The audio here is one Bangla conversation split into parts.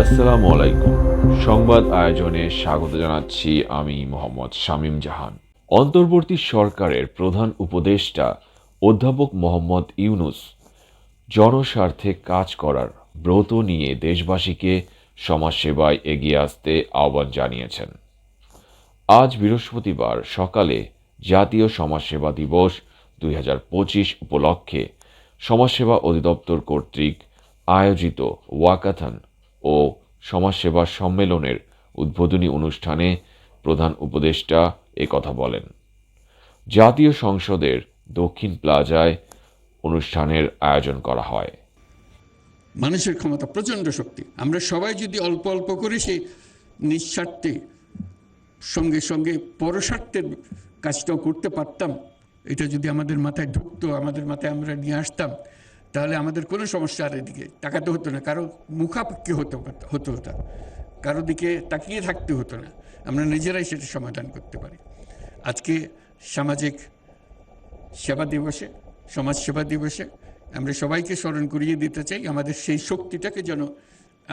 আসসালামু আলাইকুম সংবাদ আয়োজনে স্বাগত জানাচ্ছি আমি মোহাম্মদ শামীম জাহান। অন্তর্বর্তী সরকারের প্রধান উপদেষ্টা অধ্যাপক মোহাম্মদ ইউনুস জনস্বার্থে কাজ করার ব্রত নিয়ে দেশবাসীকে সমাজসেবায় এগিয়ে আসতে আহ্বান জানিয়েছেন। আজ বৃহস্পতিবার সকালে জাতীয় সমাজসেবা দিবস দুই হাজার পঁচিশ উপলক্ষে সমাজসেবা অধিদপ্তর কর্তৃক আয়োজিত ওয়াকাথন ও সমাজসেবা সম্মেলনের উদ্বোধনী অনুষ্ঠানে প্রধান উপদেষ্টা কথা বলেন। জাতীয় সংসদের দক্ষিণ প্লাজায় অনুষ্ঠানের আয়োজন করা হয়। মানুষের ক্ষমতা প্রচণ্ড শক্তি। আমরা সবাই যদি অল্প অল্প করে সেই নিঃস্বার্থে সঙ্গে সঙ্গে পরস্বার্থের কাজটাও করতে পারতাম এটা যদি আমাদের মাথায় ঢুকতো, আমাদের মাথায় আমরা নিয়ে আসতাম, তাহলে আমাদের কোনো সমস্যা আর এদিকে তাকাতে হতো না। কারও মুখাপেক্ষি হতো হতো না কারও দিকে তাকিয়ে থাকতে হতো না। আমরা নিজেরাই সেটা সমাধান করতে পারি। আজকে সামাজিক সেবা দিবসে, সমাজ সেবা দিবসে আমরা সবাইকে স্মরণ করিয়ে দিতে চাই, আমাদের সেই শক্তিটাকে যেন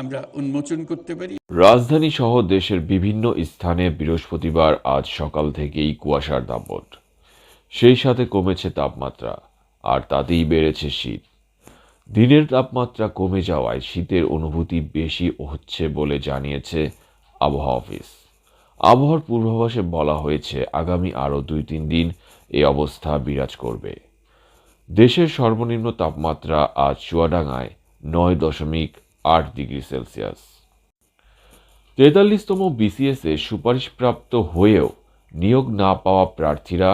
আমরা উন্মোচন করতে পারি। রাজধানী সহ দেশের বিভিন্ন স্থানে বৃহস্পতিবার আজ সকাল থেকেই কুয়াশার দাপট। সেই সাথে কমেছে তাপমাত্রা, আর তাতেই বেড়েছে শীত। দিনের তাপমাত্রা কমে যাওয়ায় শীতের অনুভূতি বেশি হচ্ছে বলে জানিয়েছে আবহাওয়া অফিস। আবহাওয়ার পূর্বাভাসে বলা হয়েছে, আগামী আরও দুই তিন দিন এই অবস্থা বিরাজ করবে। দেশের সর্বনিম্ন তাপমাত্রা আজ চুয়াডাঙ্গায় নয় দশমিক আট ডিগ্রি সেলসিয়াস। তেতাল্লিশতম বিসিএসে সুপারিশপ্রাপ্ত হয়েও নিয়োগ না পাওয়া প্রার্থীরা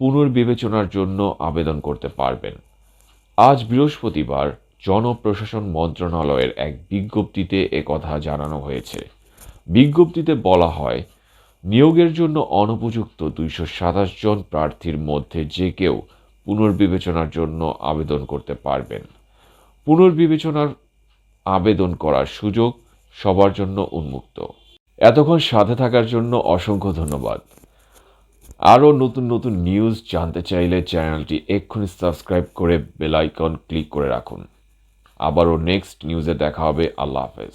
পুনর্বিবেচনার জন্য আবেদন করতে পারবেন। আজ বৃহস্পতিবার জনপ্রশাসন মন্ত্রণালয়ের এক বিজ্ঞপ্তিতে একথা জানানো হয়েছে। বিজ্ঞপ্তিতে বলা হয়, নিয়োগের জন্য অনুপযুক্ত দুইশো সাতাশ জন প্রার্থীর মধ্যে যে কেউ পুনর্বিবেচনার জন্য আবেদন করতে পারবেন। পুনর্বিবেচনার আবেদন করার সুযোগ সবার জন্য উন্মুক্ত। এতক্ষণ সাথে থাকার জন্য অসংখ্য ধন্যবাদ। আরও নতুন নতুন নিউজ জানতে চাইলে চ্যানেলটি এক্ষুনি সাবস্ক্রাইব করে বেলাইকন ক্লিক করে রাখুন। আবারও নেক্সট নিউজে দেখা হবে। আল্লাহ হাফেজ।